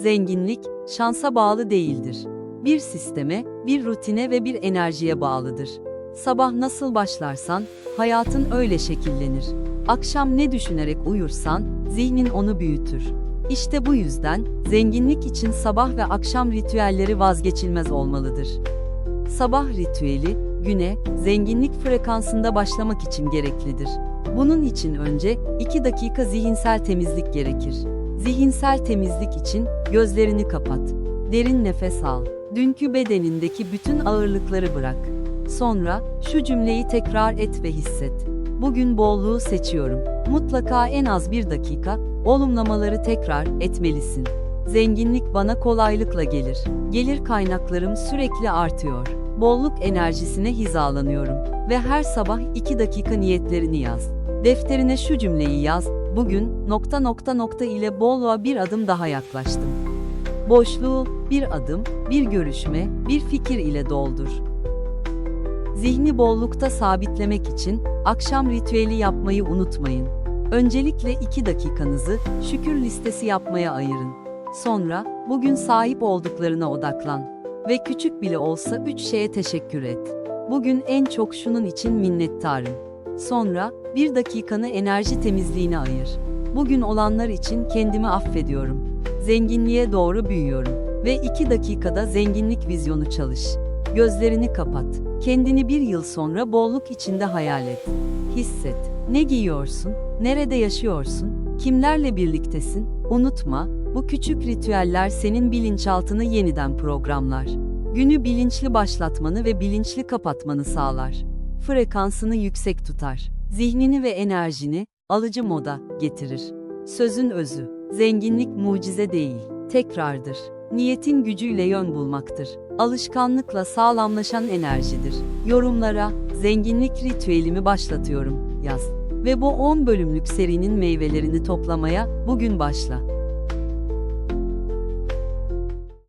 zenginlik, şansa bağlı değildir. Bir sisteme, bir rutine ve bir enerjiye bağlıdır. Sabah nasıl başlarsan, hayatın öyle şekillenir. Akşam ne düşünerek uyursan, zihnin onu büyütür. İşte bu yüzden, zenginlik için sabah ve akşam ritüelleri vazgeçilmez olmalıdır. Sabah ritüeli, güne, zenginlik frekansında başlamak için gereklidir. Bunun için önce 2 dakika zihinsel temizlik gerekir. Zihinsel temizlik için gözlerini kapat. Derin nefes al. Dünkü bedenindeki bütün ağırlıkları bırak. Sonra şu cümleyi tekrar et ve hisset. Bugün bolluğu seçiyorum. Mutlaka en az bir dakika olumlamaları tekrar etmelisin. Zenginlik bana kolaylıkla gelir. Gelir kaynaklarım sürekli artıyor. Bolluk enerjisine hizalanıyorum ve her sabah 2 dakika niyetlerini yaz. Defterine şu cümleyi yaz. Bugün nokta nokta nokta ile bolluğa bir adım daha yaklaştım. Boşluğu bir adım, bir görüşme, bir fikir ile doldur. Zihni bollukta sabitlemek için akşam ritüeli yapmayı unutmayın. Öncelikle 2 dakikanızı şükür listesi yapmaya ayırın. Sonra bugün sahip olduklarına odaklan ve küçük bile olsa 3 şeye teşekkür et. Bugün en çok şunun için minnettarım. Sonra bir dakikanı enerji temizliğine ayır. Bugün olanlar için kendimi affediyorum. Zenginliğe doğru büyüyorum ve 2 dakikada zenginlik vizyonu çalış. Gözlerini kapat. Kendini bir yıl sonra bolluk içinde hayal et. Hisset. Ne giyiyorsun? Nerede yaşıyorsun? Kimlerle birliktesin? Unutma, bu küçük ritüeller senin bilinçaltını yeniden programlar. Günü bilinçli başlatmanı ve bilinçli kapatmanı sağlar. Frekansını yüksek tutar. Zihnini ve enerjini alıcı moda getirir. Sözün özü, zenginlik mucize değil, tekrardır. Niyetin gücüyle yön bulmaktır. Alışkanlıkla sağlamlaşan enerjidir. Yorumlara, zenginlik ritüelimi başlatıyorum, yaz. Ve bu 10 bölümlük serinin meyvelerini toplamaya bugün başla.